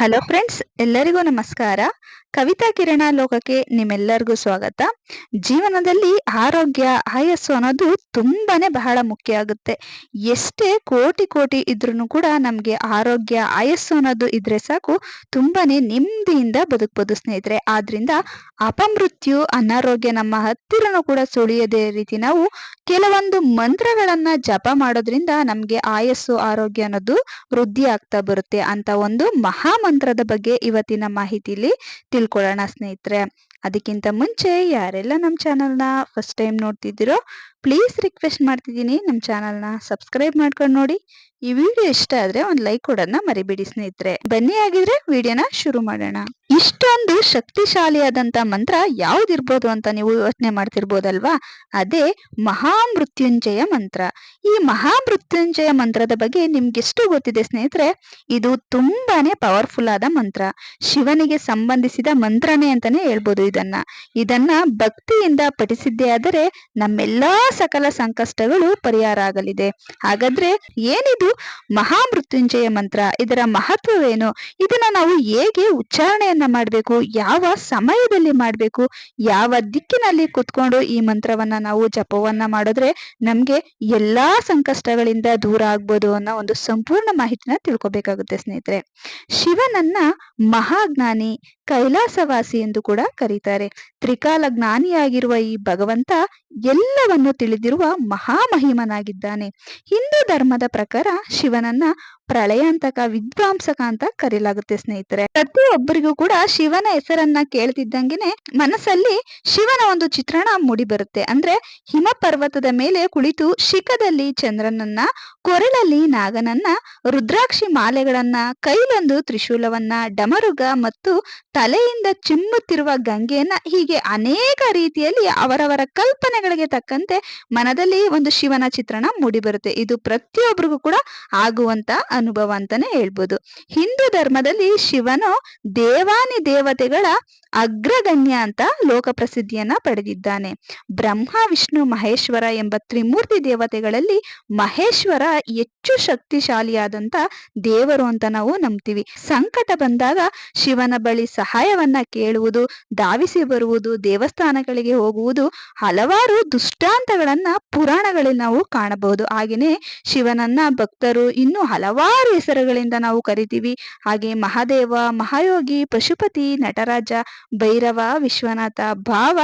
Hello friends ಎಲ್ಲರಿಗೂ ನಮಸ್ಕಾರ. ಕವಿತಾ ಕಿರಣ ಲೋಕಕ್ಕೆ ನಿಮ್ಮೆಲ್ಲರಿಗೂ ಸ್ವಾಗತ. ಜೀವನದಲ್ಲಿ ಆರೋಗ್ಯ, ಆಯಸ್ಸು ಅನ್ನೋದು ತುಂಬಾನೇ ಬಹಳ ಮುಖ್ಯ ಆಗುತ್ತೆ. ಎಷ್ಟೇ ಕೋಟಿ ಕೋಟಿ ಇದ್ರೂ ಕೂಡ ನಮ್ಗೆ ಆರೋಗ್ಯ, ಆಯಸ್ಸು ಅನ್ನೋದು ಇದ್ರೆ ಸಾಕು, ತುಂಬಾನೇ ನೆಮ್ಮದಿಯಿಂದ ಬದುಕ್ಬೋದು ಸ್ನೇಹಿತರೆ. ಆದ್ರಿಂದ ಅಪಮೃತ್ಯು, ಅನಾರೋಗ್ಯ ನಮ್ಮ ಹತ್ತಿರನೂ ಕೂಡ ಸುಳಿಯದೇ ರೀತಿ ನಾವು ಕೆಲವೊಂದು ಮಂತ್ರಗಳನ್ನ ಜಪ ಮಾಡೋದ್ರಿಂದ ನಮ್ಗೆ ಆಯಸ್ಸು, ಆರೋಗ್ಯ ಅನ್ನೋದು ವೃದ್ಧಿ ಆಗ್ತಾ ಬರುತ್ತೆ ಅಂತ ಒಂದು ಮಹಾ ಮಂತ್ರದ ಬಗ್ಗೆ ಇವತ್ತಿನ ಮಾಹಿತಿಲಿ ತಿಳ್ಕೊಳ್ಳೋಣ ಸ್ನೇಹಿತರೆ. ಅದಕ್ಕಿಂತ ಮುಂಚೆ ಯಾರೆಲ್ಲ ನಮ್ಮ ಚಾನಲ್ನ ಫಸ್ಟ್ ಟೈಮ್ ನೋಡ್ತಿದ್ದೀರೋ, ಪ್ಲೀಸ್ ರಿಕ್ವೆಸ್ಟ್ ಮಾಡ್ತಿದ್ದೀನಿ ನಮ್ಮ ಚಾನಲ್ನ ಸಬ್ಸ್ಕ್ರೈಬ್ ಮಾಡ್ಕೊಂಡು ನೋಡಿ. ಈ ವಿಡಿಯೋ ಇಷ್ಟ ಆದ್ರೆ ಒಂದು ಲೈಕ್ ಕೊಡೋದನ್ನ ಮರಿಬೇಡಿ ಸ್ನೇಹಿತರೆ. ಬನ್ನಿ ಆಗಿದ್ರೆ ವಿಡಿಯೋನ ಶುರು ಮಾಡೋಣ. ಇಷ್ಟೊಂದು ಶಕ್ತಿಶಾಲಿಯಾದಂತ ಮಂತ್ರ ಯಾವ್ದಿರ್ಬೋದು ಅಂತ ನೀವು ಯೋಚನೆ ಮಾಡ್ತಿರ್ಬೋದಲ್ವಾ? ಅದೇ ಮಹಾಮೃತ್ಯುಂಜಯ ಮಂತ್ರ. ಈ ಮಹಾಮೃತ್ಯುಂಜಯ ಮಂತ್ರದ ಬಗ್ಗೆ ನಿಮ್ಗೆಷ್ಟು ಗೊತ್ತಿದೆ ಸ್ನೇಹಿತರೆ? ಇದು ತುಂಬಾನೇ ಪವರ್ಫುಲ್ ಆದ ಮಂತ್ರ. ಶಿವನಿಗೆ ಸಂಬಂಧಿಸಿದ ಮಂತ್ರನೇ ಅಂತಾನೆ ಹೇಳ್ಬೋದು ಇದನ್ನ. ಇದನ್ನ ಭಕ್ತಿಯಿಂದ ಪಠಿಸಿದ್ದೇ ಆದರೆ ನಮ್ಮೆಲ್ಲಾ ಸಕಲ ಸಂಕಷ್ಟಗಳು ಪರಿಹಾರ ಆಗಲಿದೆ. ಹಾಗಾದ್ರೆ ಏನಿದು ಮಹಾಮೃತ್ಯುಂಜಯ ಮಂತ್ರ? ಇದರ ಮಹತ್ವವೇನು? ಇದನ್ನ ನಾವು ಹೇಗೆ ಉಚ್ಚಾರಣೆಯನ್ನ ಮಾಡಬೇಕು, ಯಾವ ಸಮಯದಲ್ಲಿ ಮಾಡಬೇಕು, ಯಾವ ದಿಕ್ಕಿನಲ್ಲಿ ಕುತ್ಕೊಂಡು ಈ ಮಂತ್ರವನ್ನ ನಾವು ಜಪವನ್ನ ಮಾಡಿದ್ರೆ ನಮ್ಗೆ ಎಲ್ಲಾ ಸಂಕಷ್ಟಗಳಿಂದ ದೂರ ಆಗ್ಬೋದು ಅನ್ನೋ ಒಂದು ಸಂಪೂರ್ಣ ಮಾಹಿತಿನ ತಿಳ್ಕೊಬೇಕಾಗುತ್ತೆ ಸ್ನೇಹಿತರೆ. ಶಿವನನ್ನ ಮಹಾಜ್ಞಾನಿ ಕೈಲಾಸವಾಸಿ ಎಂದು ಕೂಡ ಕರೀತಾರೆ. ತ್ರಿಕಾಲ ಜ್ಞಾನಿಯಾಗಿರುವ ಈ ಭಗವಂತ ಎಲ್ಲವನ್ನು ತಿಳಿದಿರುವ ಮಹಾಮಹಿಮನಾಗಿದ್ದಾನೆ. ಹಿಂದೂ ಧರ್ಮದ ಪ್ರಕಾರ ಶಿವನನ್ನ ಪ್ರಳಯಾಂತಕ, ವಿದ್ವಾಂಸಕ ಅಂತ ಕರೆಯಲಾಗುತ್ತೆ ಸ್ನೇಹಿತರೆ. ಪ್ರತಿಯೊಬ್ಬರಿಗೂ ಕೂಡ ಶಿವನ ಹೆಸರನ್ನ ಕೇಳ್ತಿದ್ದಂಗೆನೆ ಮನಸ್ಸಲ್ಲಿ ಶಿವನ ಒಂದು ಚಿತ್ರಣ ಮೂಡಿ ಬರುತ್ತೆ. ಅಂದ್ರೆ ಹಿಮ ಪರ್ವತದ ಮೇಲೆ ಕುಳಿತು ಶಿಖದಲ್ಲಿ ಚಂದ್ರನನ್ನ, ಕೊರಳಲ್ಲಿ ನಾಗನನ್ನ, ರುದ್ರಾಕ್ಷಿ ಮಾಲೆಗಳನ್ನ, ಕೈಲೊಂದು ತ್ರಿಶೂಲವನ್ನ, ಡಮರುಗ ಮತ್ತು ತಲೆಯಿಂದ ಚಿಮ್ಮುತ್ತಿರುವ ಗಂಗೆಯನ್ನ ಹೀಗೆ ಅನೇಕ ರೀತಿಯಲ್ಲಿ ಅವರವರ ಕಲ್ಪನೆಗಳಿಗೆ ತಕ್ಕಂತೆ ಮನದಲ್ಲಿ ಒಂದು ಶಿವನ ಚಿತ್ರಣ ಮೂಡಿ ಬರುತ್ತೆ ಇದು ಪ್ರತಿಯೊಬ್ಬರಿಗೂ ಕೂಡ ಆಗುವಂತ ಅನುಭವ ಅಂತಾನೆ ಹೇಳ್ಬೋದು. ಹಿಂದೂ ಧರ್ಮದಲ್ಲಿ ಶಿವನು ದೇವಾನಿ ದೇವತೆಗಳ ಅಗ್ರಗಣ್ಯ ಅಂತ ಲೋಕ ಪ್ರಸಿದ್ಧಿಯನ್ನ ಪಡೆದಿದ್ದಾನೆ. ಬ್ರಹ್ಮ, ವಿಷ್ಣು, ಮಹೇಶ್ವರ ಎಂಬ ತ್ರಿಮೂರ್ತಿ ದೇವತೆಗಳಲ್ಲಿ ಮಹೇಶ್ವರ ಹೆಚ್ಚು ಶಕ್ತಿಶಾಲಿಯಾದಂತ ದೇವರು ಅಂತ ನಾವು ನಂಬ್ತೀವಿ. ಸಂಕಟ ಬಂದಾಗ ಶಿವನ ಬಳಿ ಸಹಾಯವನ್ನ ಕೇಳುವುದು, ಧಾವಿಸಿ ಬರುವುದು, ದೇವಸ್ಥಾನಗಳಿಗೆ ಹೋಗುವುದು ಹಲವಾರು ದುಷ್ಟಾಂತಗಳನ್ನ ಪುರಾಣಗಳಲ್ಲಿ ನಾವು ಕಾಣಬಹುದು. ಹಾಗೆಯೇ ಶಿವನನ್ನ ಭಕ್ತರು ಇನ್ನೂ ಹಲವಾರು ಹೆಸರುಗಳಿಂದ ನಾವು ಕರಿತೀವಿ. ಹಾಗೆ ಮಹಾದೇವ, ಮಹಾಯೋಗಿ, ಪಶುಪತಿ, ನಟರಾಜ, ಭೈರವ, ವಿಶ್ವನಾಥ, ಭಾವ,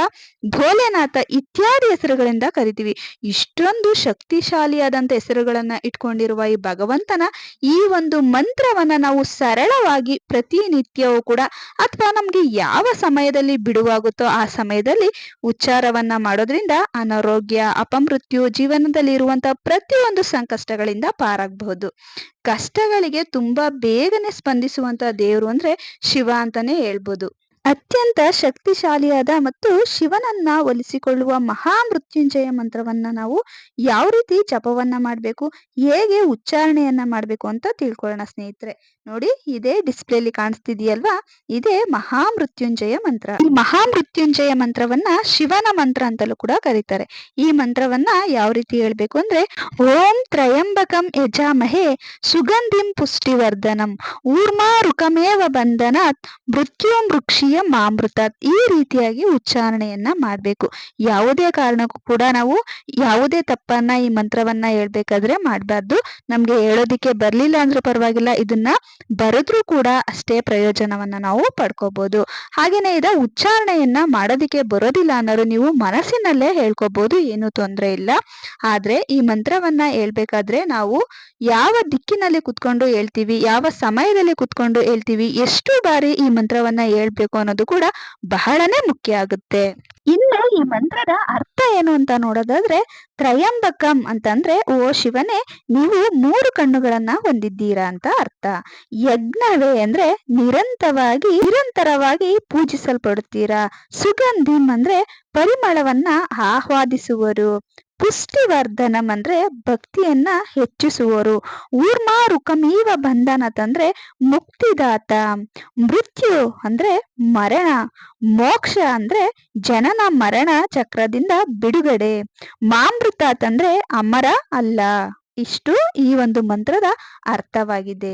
ಭೋಲೆನಾಥ ಇತ್ಯಾದಿ ಹೆಸರುಗಳಿಂದ ಕರಿತೀವಿ. ಇಷ್ಟೊಂದು ಶಕ್ತಿಶಾಲಿಯಾದಂತ ಹೆಸರುಗಳನ್ನ ಇಟ್ಕೊಂಡಿರುವ ಈ ಭಗವಂತನ ಈ ಒಂದು ಮಂತ್ರವನ್ನ ನಾವು ಸರಳವಾಗಿ ಪ್ರತಿನಿತ್ಯವೂ ಕೂಡ ಅಥವಾ ನಮ್ಗೆ ಯಾವ ಸಮಯದಲ್ಲಿ ಬಿಡುವಾಗುತ್ತೋ ಆ ಸಮಯದಲ್ಲಿ ಉಚ್ಚಾರವನ್ನ ಮಾಡೋದ್ರಿಂದ ಅನಾರೋಗ್ಯ, ಅಪಮೃತ್ಯು ಜೀವನದಲ್ಲಿ ಇರುವಂತಹ ಪ್ರತಿಯೊಂದು ಸಂಕಷ್ಟಗಳಿಂದ ಪಾರಾಗಬಹುದು. ಕಷ್ಟಗಳಿಗೆ ತುಂಬಾ ಬೇಗನೆ ಸ್ಪಂದಿಸುವಂತ ದೇವರು ಅಂದ್ರೆ ಶಿವ ಅಂತಾನೆ ಹೇಳ್ಬೋದು. ಅತ್ಯಂತ ಶಕ್ತಿಶಾಲಿಯಾದ ಮತ್ತು ಶಿವನನ್ನ ಒಲಿಸಿಕೊಳ್ಳುವ ಮಹಾಮೃತ್ಯುಂಜಯ ಮಂತ್ರವನ್ನ ನಾವು ಯಾವ ರೀತಿ ಜಪವನ್ನ ಮಾಡಬೇಕು, ಹೇಗೆ ಉಚ್ಚಾರಣೆಯನ್ನ ಮಾಡಬೇಕು ಅಂತ ತಿಳ್ಕೊಳ್ಳೋಣ ಸ್ನೇಹಿತರೆ. ನೋಡಿ, ಇದೇ ಡಿಸ್ಪ್ಲೇಲಿ ಕಾಣಿಸ್ತಿದೆಯಲ್ವಾ? ಇದೇ ಮಹಾಮೃತ್ಯುಂಜಯ ಮಂತ್ರ. ಈ ಮಹಾಮೃತ್ಯುಂಜಯ ಮಂತ್ರವನ್ನ ಶಿವನ ಮಂತ್ರ ಅಂತಲೂ ಕೂಡ ಕರೀತಾರೆ. ಈ ಮಂತ್ರವನ್ನ ಯಾವ ರೀತಿ ಹೇಳ್ಬೇಕು ಅಂದ್ರೆ, ಓಂ ತ್ರಯಂಬಕಂ ಯಜಾಮಹೇ ಸುಗಂಧಿಂ ಪುಷ್ಟಿವರ್ಧನಂ ಊರ್ಮಾ ರುಕಮೇವ ಬಂಧನಾತ್ ಮೃತ್ಯು ವೃಕ್ಷೀಯ ಮಾಮೃತ ಈ ರೀತಿಯಾಗಿ ಉಚ್ಚಾರಣೆಯನ್ನ ಮಾಡಬೇಕು. ಯಾವುದೇ ಕಾರಣಕ್ಕೂ ಕೂಡ ನಾವು ಯಾವುದೇ ತಪ್ಪನ್ನ ಈ ಮಂತ್ರವನ್ನ ಹೇಳ್ಬೇಕಾದ್ರೆ ಮಾಡಬಾರ್ದು. ನಮ್ಗೆ ಹೇಳೋದಿಕ್ಕೆ ಬರ್ಲಿಲ್ಲ ಅಂದ್ರೆ ಪರವಾಗಿಲ್ಲ. ಇದನ್ನ ಬರೆದ್ರೂ ಕೂಡ ಅಷ್ಟೇ ಪ್ರಯೋಜನವನ್ನ ನಾವು ಪಡ್ಕೋಬೋದು. ಹಾಗೆಯೇ ಇದ ಉಚ್ಚಾರಣೆಯನ್ನ ಮಾಡೋದಕ್ಕೆ ಬರೋದಿಲ್ಲ ಅನ್ನೋರು ನೀವು ಮನಸ್ಸಿನಲ್ಲೇ ಹೇಳ್ಕೋಬೋದು, ಏನು ತೊಂದರೆ ಇಲ್ಲ. ಆದ್ರೆ ಈ ಮಂತ್ರವನ್ನ ಹೇಳ್ಬೇಕಾದ್ರೆ ನಾವು ಯಾವ ದಿಕ್ಕಿನಲ್ಲಿ ಕುತ್ಕೊಂಡು ಹೇಳ್ತೀವಿ, ಯಾವ ಸಮಯದಲ್ಲಿ ಕುತ್ಕೊಂಡು ಹೇಳ್ತೀವಿ, ಎಷ್ಟು ಬಾರಿ ಈ ಮಂತ್ರವನ್ನ ಹೇಳ್ಬೇಕು ಅನ್ನೋದು ಕೂಡ ಬಹಳನೇ ಮುಖ್ಯ ಆಗುತ್ತೆ. ಇನ್ನು ಈ ಮಂತ್ರದ ಅರ್ಥ ಏನು ಅಂತ ನೋಡೋದಾದ್ರೆ, ತ್ರಯಂಬಕಂ ಅಂತಂದ್ರೆ, ಓ ಶಿವನೇ, ನೀವು ಮೂರು ಕಣ್ಣುಗಳನ್ನ ಹೊಂದಿದ್ದೀರಾ ಅಂತ ಅರ್ಥ. ಯಜ್ಞವೇ ಅಂದ್ರೆ ನಿರಂತರವಾಗಿ ನಿರಂತರವಾಗಿ ಪೂಜಿಸಲ್ಪಡುತ್ತೀರಾ. ಸುಗಂಧಿಂ ಅಂದ್ರೆ ಪರಿಮಳವನ್ನ ಆಹ್ವಾದಿಸುವರು. ಪುಷ್ಟಿವರ್ಧನಂ ಅಂದ್ರೆ ಭಕ್ತಿಯನ್ನ ಹೆಚ್ಚಿಸುವರು. ಊರ್ಮಾ ರುಕಮೀವ ಬಂಧನತಂದ್ರೆ ಮುಕ್ತಿದಾತ. ಮೃತ್ಯು ಅಂದ್ರೆ ಮರಣ. ಮೋಕ್ಷ ಅಂದ್ರೆ ಜನನ ಮರಣ ಚಕ್ರದಿಂದ ಬಿಡುಗಡೆ. ಮಾಮೃತ ತಂದ್ರೆ ಅಮರ ಅಲ್ಲ. ಇಷ್ಟು ಈ ಒಂದು ಮಂತ್ರದ ಅರ್ಥವಾಗಿದೆ.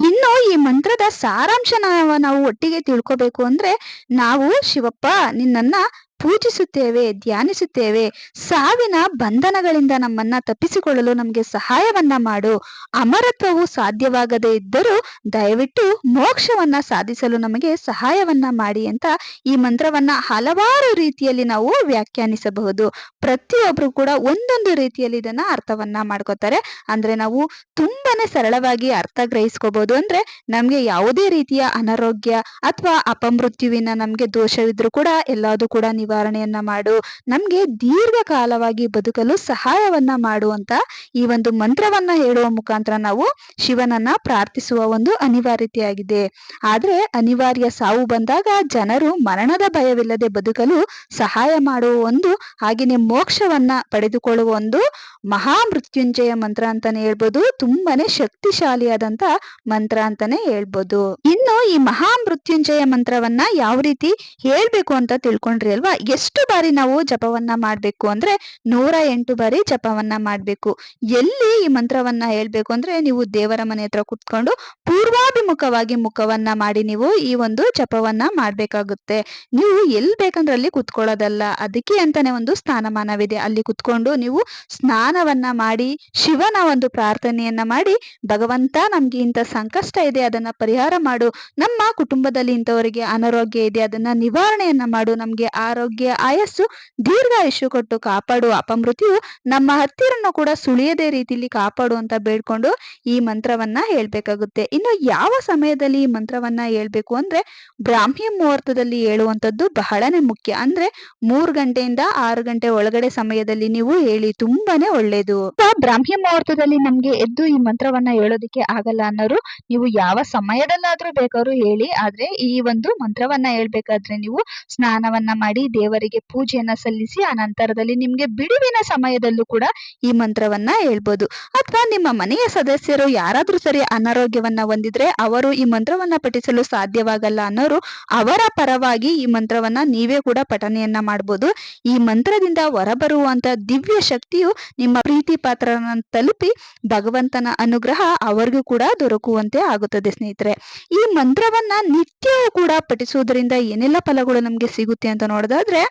ಇನ್ನು ಈ ಮಂತ್ರದ ಸಾರಾಂಶ ನಾವು ಒಟ್ಟಿಗೆ ತಿಳ್ಕೋಬೇಕು ಅಂದ್ರೆ ನಾವು ಶಿವಪ್ಪ ನಿನ್ನನ್ನ ಪೂಜಿಸುತ್ತೇವೆ, ಧ್ಯಾನಿಸುತ್ತೇವೆ, ಸಾವಿನ ಬಂಧನಗಳಿಂದ ನಮ್ಮನ್ನ ತಪ್ಪಿಸಿಕೊಳ್ಳಲು ನಮಗೆ ಸಹಾಯವನ್ನ ಮಾಡು. ಅಮರತ್ವವು ಸಾಧ್ಯವಾಗದೇ ಇದ್ದರೂ ದಯವಿಟ್ಟು ಮೋಕ್ಷವನ್ನ ಸಾಧಿಸಲು ನಮಗೆ ಸಹಾಯವನ್ನ ಮಾಡಿ ಅಂತ ಈ ಮಂತ್ರವನ್ನ ಹಲವಾರು ರೀತಿಯಲ್ಲಿ ನಾವು ವ್ಯಾಖ್ಯಾನಿಸಬಹುದು. ಪ್ರತಿಯೊಬ್ರು ಕೂಡ ಒಂದೊಂದು ರೀತಿಯಲ್ಲಿ ಇದನ್ನ ಅರ್ಥವನ್ನ ಮಾಡ್ಕೋತಾರೆ. ಅಂದ್ರೆ ನಾವು ತುಂಬಾನೇ ಸರಳವಾಗಿ ಅರ್ಥ ಗ್ರಹಿಸ್ಕೋಬಹುದು ಅಂದ್ರೆ ನಮ್ಗೆ ಯಾವುದೇ ರೀತಿಯ ಅನಾರೋಗ್ಯ ಅಥವಾ ಅಪಮೃತ್ಯುವಿನ ನಮ್ಗೆ ದೋಷವಿದ್ರು ಕೂಡ ಎಲ್ಲಾದೂ ಕೂಡ ನಿವಾರಣೆಯನ್ನ ಮಾಡು, ನಮ್ಗೆ ದೀರ್ಘಕಾಲವಾಗಿ ಬದುಕಲು ಸಹಾಯವನ್ನ ಮಾಡು ಅಂತ ಈ ಒಂದು ಮಂತ್ರವನ್ನ ಹೇಳುವ ಮುಖಾಂತರ ನಾವು ಶಿವನನ್ನ ಪ್ರಾರ್ಥಿಸುವ ಒಂದು ಅನಿವಾರ್ಯತೆಯಾಗಿದೆ. ಆದ್ರೆ ಅನಿವಾರ್ಯ ಸಾವು ಬಂದಾಗ ಜನರು ಮರಣದ ಭಯವಿಲ್ಲದೆ ಬದುಕಲು ಸಹಾಯ ಮಾಡುವ ಒಂದು ಹಾಗೆಯೇ ಮೋಕ್ಷವನ್ನ ಪಡೆದುಕೊಳ್ಳುವ ಒಂದು ಮಹಾ ಮೃತ್ಯುಂಜಯ ಮಂತ್ರ ಅಂತಾನೆ ಹೇಳ್ಬೋದು, ತುಂಬಾನೇ ಶಕ್ತಿಶಾಲಿಯಾದಂತ ಮಂತ್ರ ಅಂತಾನೆ ಹೇಳ್ಬೋದು. ಇನ್ನು ಈ ಮಹಾ ಮೃತ್ಯುಂಜಯ ಮಂತ್ರವನ್ನ ಯಾವ ರೀತಿ ಹೇಳ್ಬೇಕು ಅಂತ ತಿಳ್ಕೊಂಡ್ರಿ ಅಲ್ವಾ? ಎಷ್ಟು ಬಾರಿ ನಾವು ಜಪವನ್ನ ಮಾಡ್ಬೇಕು ಅಂದ್ರೆ ನೂರ ಎಂಟು ಬಾರಿ ಜಪವನ್ನ ಮಾಡ್ಬೇಕು. ಎಲ್ಲಿ ಈ ಮಂತ್ರವನ್ನ ಹೇಳ್ಬೇಕು ಅಂದ್ರೆ ನೀವು ದೇವರ ಮನೆ ಹತ್ರ ಕುತ್ಕೊಂಡು ಪೂರ್ವಾಭಿಮುಖವಾಗಿ ಮುಖವನ್ನ ಮಾಡಿ ನೀವು ಈ ಒಂದು ಜಪವನ್ನ ಮಾಡ್ಬೇಕಾಗುತ್ತೆ. ನೀವು ಎಲ್ಲಿ ಬೇಕಂದ್ರೆ ಅಲ್ಲಿ ಕುತ್ಕೊಳ್ಳೋದಲ್ಲ. ಅದಕ್ಕೆ ಅಂತಾನೆ ಒಂದು ಸ್ಥಾನಮಾನವಿದೆ. ಅಲ್ಲಿ ಕುತ್ಕೊಂಡು ನೀವು ಸ್ನಾನವನ್ನ ಮಾಡಿ, ಶಿವನ ಒಂದು ಪ್ರಾರ್ಥನೆಯನ್ನ ಮಾಡಿ, ಭಗವಂತ ನಮ್ಗೆ ಇಂಥ ಸಂಕಷ್ಟ ಇದೆ, ಅದನ್ನ ಪರಿಹಾರ ಮಾಡು. ನಮ್ಮ ಕುಟುಂಬದಲ್ಲಿ ಇಂಥವರಿಗೆ ಅನಾರೋಗ್ಯ ಇದೆ, ಅದನ್ನ ನಿವಾರಣೆಯನ್ನ ಮಾಡು. ನಮ್ಗೆ ಆರೋಗ್ಯ ಆಯಸ್ಸು ದೀರ್ಘಾಯುಷ್ಯ ಕೊಟ್ಟು ಕಾಪಾಡು ಅಪಮೃತ್ಯು ನಮ್ಮ ಹತ್ತಿರನು ಕೂಡ ಸುಳಿಯದೇ ರೀತಿಯಲ್ಲಿ ಕಾಪಾಡು ಅಂತ ಬೇಡ್ಕೊಂಡು ಈ ಮಂತ್ರವನ್ನ ಹೇಳ್ಬೇಕಾಗುತ್ತೆ. ಇನ್ನು ಯಾವ ಸಮಯದಲ್ಲಿ ಈ ಮಂತ್ರವನ್ನ ಹೇಳ್ಬೇಕು ಅಂದ್ರೆ ಬ್ರಾಹ್ಮಿ ಮುಹೂರ್ತದಲ್ಲಿ ಹೇಳುವಂತದ್ದು ಬಹಳನೇ ಮುಖ್ಯ. ಅಂದ್ರೆ ಮೂರು ಗಂಟೆಯಿಂದ ಆರು ಗಂಟೆ ಒಳಗಡೆ ಸಮಯದಲ್ಲಿ ನೀವು ಹೇಳಿ ತುಂಬಾನೇ ಒಳ್ಳೇದು. ಬ್ರಾಹ್ಮಿ ಮುಹೂರ್ತದಲ್ಲಿ ನಮ್ಗೆ ಎದ್ದು ಈ ಮಂತ್ರವನ್ನ ಹೇಳೋದಿಕ್ಕೆ ಆಗಲ್ಲ ಅನ್ನೋರು ನೀವು ಯಾವ ಸಮಯದಲ್ಲಾದ್ರೂ ಬೇಕಾದ್ರೂ ಹೇಳಿ. ಆದ್ರೆ ಈ ಒಂದು ಮಂತ್ರವನ್ನ ಹೇಳ್ಬೇಕಾದ್ರೆ ನೀವು ಸ್ನಾನವನ್ನ ಮಾಡಿ ದೇವರಿಗೆ ಪೂಜೆಯನ್ನ ಸಲ್ಲಿಸಿ, ಆ ನಂತರದಲ್ಲಿ ನಿಮ್ಗೆ ಬಿಡುವಿನ ಸಮಯದಲ್ಲೂ ಕೂಡ ಈ ಮಂತ್ರವನ್ನ ಹೇಳ್ಬೋದು. ಅಥವಾ ನಿಮ್ಮ ಮನೆಯ ಸದಸ್ಯರು ಯಾರಾದ್ರೂ ಸರಿ ಅನಾರೋಗ್ಯವನ್ನ ಹೊಂದಿದ್ರೆ ಅವರು ಈ ಮಂತ್ರವನ್ನ ಪಠಿಸಲು ಸಾಧ್ಯವಾಗಲ್ಲ ಅನ್ನೋರು ಅವರ ಪರವಾಗಿ ಈ ಮಂತ್ರವನ್ನ ನೀವೇ ಕೂಡ ಪಠನೆಯನ್ನ ಮಾಡ್ಬೋದು. ಈ ಮಂತ್ರದಿಂದ ಹೊರಬರುವಂತ ದಿವ್ಯ ಶಕ್ತಿಯು ನಿಮ್ಮ ಪ್ರೀತಿ ಪಾತ್ರನ ತಲುಪಿ ಭಗವಂತನ ಅನುಗ್ರಹ ಅವರಿಗೂ ಕೂಡ ದೊರಕುವಂತೆ ಆಗುತ್ತದೆ ಸ್ನೇಹಿತರೆ. ಈ ಮಂತ್ರವನ್ನ ನಿತ್ಯವೂ ಕೂಡ ಪಠಿಸುವುದರಿಂದ ಏನೆಲ್ಲ ಫಲಗಳು ನಮ್ಗೆ ಸಿಗುತ್ತೆ ಅಂತ ನೋಡೋದಾದ್ರೆ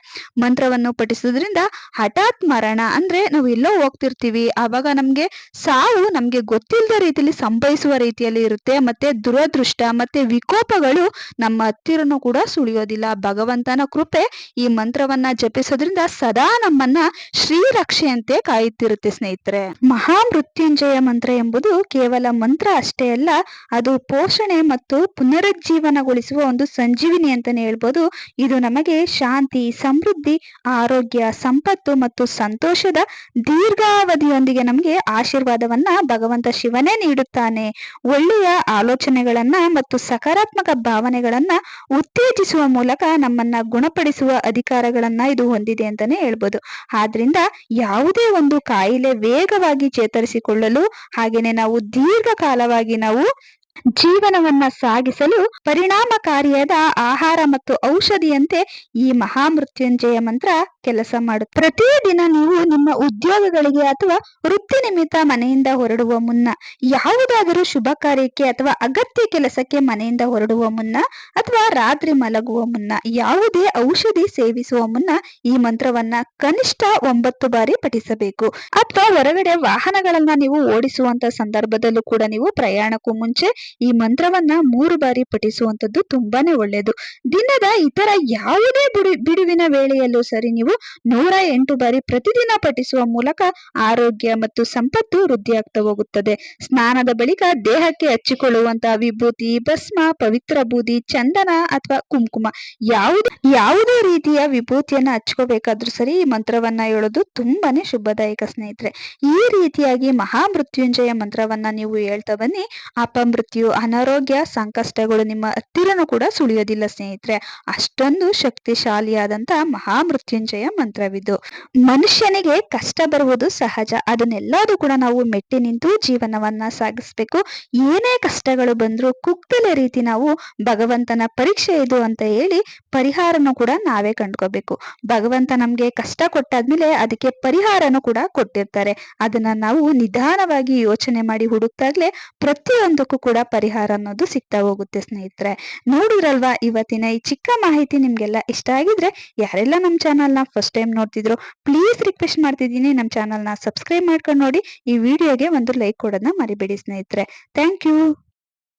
ಮಂತ್ರವನ್ನು ಪಠಿಸೋದ್ರಿಂದ ಹಠಾತ್ ಮರಣ ಅಂದ್ರೆ ನಾವು ಎಲ್ಲೋ ಹೋಗ್ತಿರ್ತೀವಿ. ಆವಾಗ ನಮ್ಗೆ ಸಾವು ನಮ್ಗೆ ಗೊತ್ತಿಲ್ಲದ ರೀತಿಯಲ್ಲಿ ಸಂಭವಿಸುವ ರೀತಿಯಲ್ಲಿ ಇರುತ್ತೆ. ಮತ್ತೆ ದುರದೃಷ್ಟ ಮತ್ತೆ ವಿಕೋಪಗಳು ನಮ್ಮ ಹತ್ತಿರನು ಕೂಡ ಸುಳಿಯೋದಿಲ್ಲ. ಭಗವಂತನ ಕೃಪೆ ಈ ಮಂತ್ರವನ್ನ ಜಪಿಸೋದ್ರಿಂದ ಸದಾ ನಮ್ಮನ್ನ ಶ್ರೀರಕ್ಷೆಯಂತೆ ಕಾಯುತ್ತಿರುತ್ತೆ ಸ್ನೇಹಿತರೆ. ಮಹಾಮೃತ್ಯುಂಜಯ ಮಂತ್ರ ಎಂಬುದು ಕೇವಲ ಮಂತ್ರ ಅಷ್ಟೇ ಅಲ್ಲ, ಅದು ಪೋಷಣೆ ಮತ್ತು ಪುನರುಜ್ಜೀವನಗೊಳಿಸುವ ಒಂದು ಸಂಜೀವಿನಿ ಅಂತಾನೆ ಹೇಳ್ಬೋದು. ಇದು ನಮಗೆ ಶಾಂತಿ ಸಮೃದ್ಧಿ, ಆರೋಗ್ಯ, ಸಂಪತ್ತು ಮತ್ತು ಸಂತೋಷದ ದೀರ್ಘಾವಧಿಯೊಂದಿಗೆ ನಮಗೆ ಆಶೀರ್ವಾದವನ್ನ ಭಗವಂತ ಶಿವನೇ ನೀಡುತ್ತಾನೆ. ಒಳ್ಳೆಯ ಆಲೋಚನೆಗಳನ್ನ ಮತ್ತು ಸಕಾರಾತ್ಮಕ ಭಾವನೆಗಳನ್ನ ಉತ್ತೇಜಿಸುವ ಮೂಲಕ ನಮ್ಮನ್ನ ಗುಣಪಡಿಸುವ ಅಧಿಕಾರಗಳನ್ನ ಇದು ಹೊಂದಿದೆ ಅಂತಾನೆ ಹೇಳ್ಬೋದು. ಆದ್ರಿಂದ ಯಾವುದೇ ಒಂದು ಕಾಯಿಲೆ ವೇಗವಾಗಿ ಚೇತರಿಸಿಕೊಳ್ಳಲು ಹಾಗೇನೆ ನಾವು ದೀರ್ಘಕಾಲವಾಗಿ ನಾವು ಜೀವನವನ್ನ ಸಾಗಿಸಲು ಪರಿಣಾಮಕಾರಿಯಾದ ಆಹಾರ ಮತ್ತು ಔಷಧಿಯಂತೆ ಈ ಮಹಾಮೃತ್ಯುಂಜಯ ಮಂತ್ರ ಕೆಲಸ ಮಾಡುತ್ತೆ ಪ್ರತಿದಿನ ನೀವು ನಿಮ್ಮ ಉದ್ಯೋಗಗಳಿಗೆ ಅಥವಾ ವೃತ್ತಿ ನಿಮಿತ್ತ ಮನೆಯಿಂದ ಹೊರಡುವ ಮುನ್ನ, ಯಾವುದಾದರೂ ಶುಭ ಕಾರ್ಯಕ್ಕೆ ಅಥವಾ ಅಗತ್ಯ ಕೆಲಸಕ್ಕೆ ಮನೆಯಿಂದ ಹೊರಡುವ ಮುನ್ನ ಅಥವಾ ರಾತ್ರಿ ಮಲಗುವ ಮುನ್ನ, ಯಾವುದೇ ಔಷಧಿ ಸೇವಿಸುವ ಮುನ್ನ ಈ ಮಂತ್ರವನ್ನ ಕನಿಷ್ಠ ಒಂಬತ್ತು ಬಾರಿ ಪಠಿಸಬೇಕು. ಅಥವಾ ಹೊರಗಡೆ ವಾಹನಗಳನ್ನ ನೀವು ಓಡಿಸುವಂತ ಸಂದರ್ಭದಲ್ಲೂ ಕೂಡ ನೀವು ಪ್ರಯಾಣಕ್ಕೂ ಮುಂಚೆ ಈ ಮಂತ್ರವನ್ನ ಮೂರು ಬಾರಿ ಪಠಿಸುವಂತದ್ದು ತುಂಬಾನೇ ಒಳ್ಳೆಯದು ದಿನದ ಇತರ ಯಾವುದೇ ಬಿಡು, ಬಿಡುವಿನ ವೇಳೆಯಲ್ಲೂ ಸರಿ ನೀವು ನೂರ ಎಂಟು ಬಾರಿ ಪ್ರತಿದಿನ ಪಠಿಸುವ ಮೂಲಕ ಆರೋಗ್ಯ ಮತ್ತು ಸಂಪತ್ತು ವೃದ್ಧಿಯಾಗ್ತಾ ಹೋಗುತ್ತದೆ. ಸ್ನಾನದ ಬಳಿಕ ದೇಹಕ್ಕೆ ಹಚ್ಚಿಕೊಳ್ಳುವಂತಹ ವಿಭೂತಿ, ಭಸ್ಮ, ಪವಿತ್ರ ಬೂದಿ, ಚಂದನ ಅಥವಾ ಕುಂಕುಮ ಯಾವುದೇ ಯಾವುದೇ ರೀತಿಯ ವಿಭೂತಿಯನ್ನ ಹಚ್ಕೋಬೇಕಾದ್ರೂ ಸರಿ ಈ ಮಂತ್ರವನ್ನ ಹೇಳೋದು ತುಂಬಾನೇ ಶುಭದಾಯಕ ಸ್ನೇಹಿತರೆ. ಈ ರೀತಿಯಾಗಿ ಮಹಾಮೃತ್ಯುಂಜಯ ಮಂತ್ರವನ್ನ ನೀವು ಹೇಳ್ತಾ ಬನ್ನಿ. ಅಪಮೃತ್ಯು ಅನಾರೋಗ್ಯ, ಸಂಕಷ್ಟಗಳು ನಿಮ್ಮ ಹತ್ತಿರನೂ ಕೂಡ ಸುಳಿಯೋದಿಲ್ಲ ಸ್ನೇಹಿತರೆ. ಅಷ್ಟೊಂದು ಶಕ್ತಿಶಾಲಿಯಾದಂತ ಮಹಾಮೃತ್ಯುಂಜಯ ಮಂತ್ರವಿದು. ಮನುಷ್ಯನಿಗೆ ಕಷ್ಟ ಬರುವುದು ಸಹಜ. ಅದನ್ನೆಲ್ಲದೂ ಕೂಡ ನಾವು ಮೆಟ್ಟಿ ನಿಂತು ಜೀವನವನ್ನ ಸಾಗಿಸ್ಬೇಕು. ಏನೇ ಕಷ್ಟಗಳು ಬಂದರೂ ಕುಗ್ಗಲ ರೀತಿ ನಾವು ಭಗವಂತನ ಪರೀಕ್ಷೆ ಇದು ಅಂತ ಹೇಳಿ ಪರಿಹಾರನೂ ಕೂಡ ನಾವೇ ಕಂಡ್ಕೋಬೇಕು. ಭಗವಂತ ನಮ್ಗೆ ಕಷ್ಟ ಕೊಟ್ಟಾದ್ಮೇಲೆ ಅದಕ್ಕೆ ಪರಿಹಾರನೂ ಕೂಡ ಕೊಟ್ಟಿರ್ತಾರೆ. ಅದನ್ನ ನಾವು ನಿಧಾನವಾಗಿ ಯೋಚನೆ ಮಾಡಿ ಹುಡುಕ್ತಾಗ್ಲೇ ಪ್ರತಿಯೊಂದಕ್ಕೂ ಕೂಡ ಪರಿಹಾರ ಅನ್ನೋದು ಸಿಗ್ತಾ ಹೋಗುತ್ತೆ ಸ್ನೇಹಿತರೆ. ನೋಡಿದ್ರಲ್ವಾ ಇವತ್ತಿನ ಈ ಚಿಕ್ಕ ಮಾಹಿತಿ ನಿಮ್ಗೆಲ್ಲ ಇಷ್ಟ ಆಗಿದ್ರೆ ಯಾರೆಲ್ಲ ನಮ್ಮ ಚಾನಲ್ನ ಫಸ್ಟ್ ಟೈಮ್ ನೋಡ್ತಿದ್ರು ಪ್ಲೀಸ್ ರಿಕ್ವೆಸ್ಟ್ ಮಾಡ್ತಿದ್ದೀನಿ ನಮ್ಮ ಚಾನಲ್ನ ಸಬ್ಸ್ಕ್ರೈಬ್ ಮಾಡ್ಕೊಂಡು ನೋಡಿ. ಈ ವಿಡಿಯೋಗೆ ಒಂದು ಲೈಕ್ ಕೊಡೋದನ್ನ ಮರಿಬೇಡಿ ಸ್ನೇಹಿತರೆ. Thank you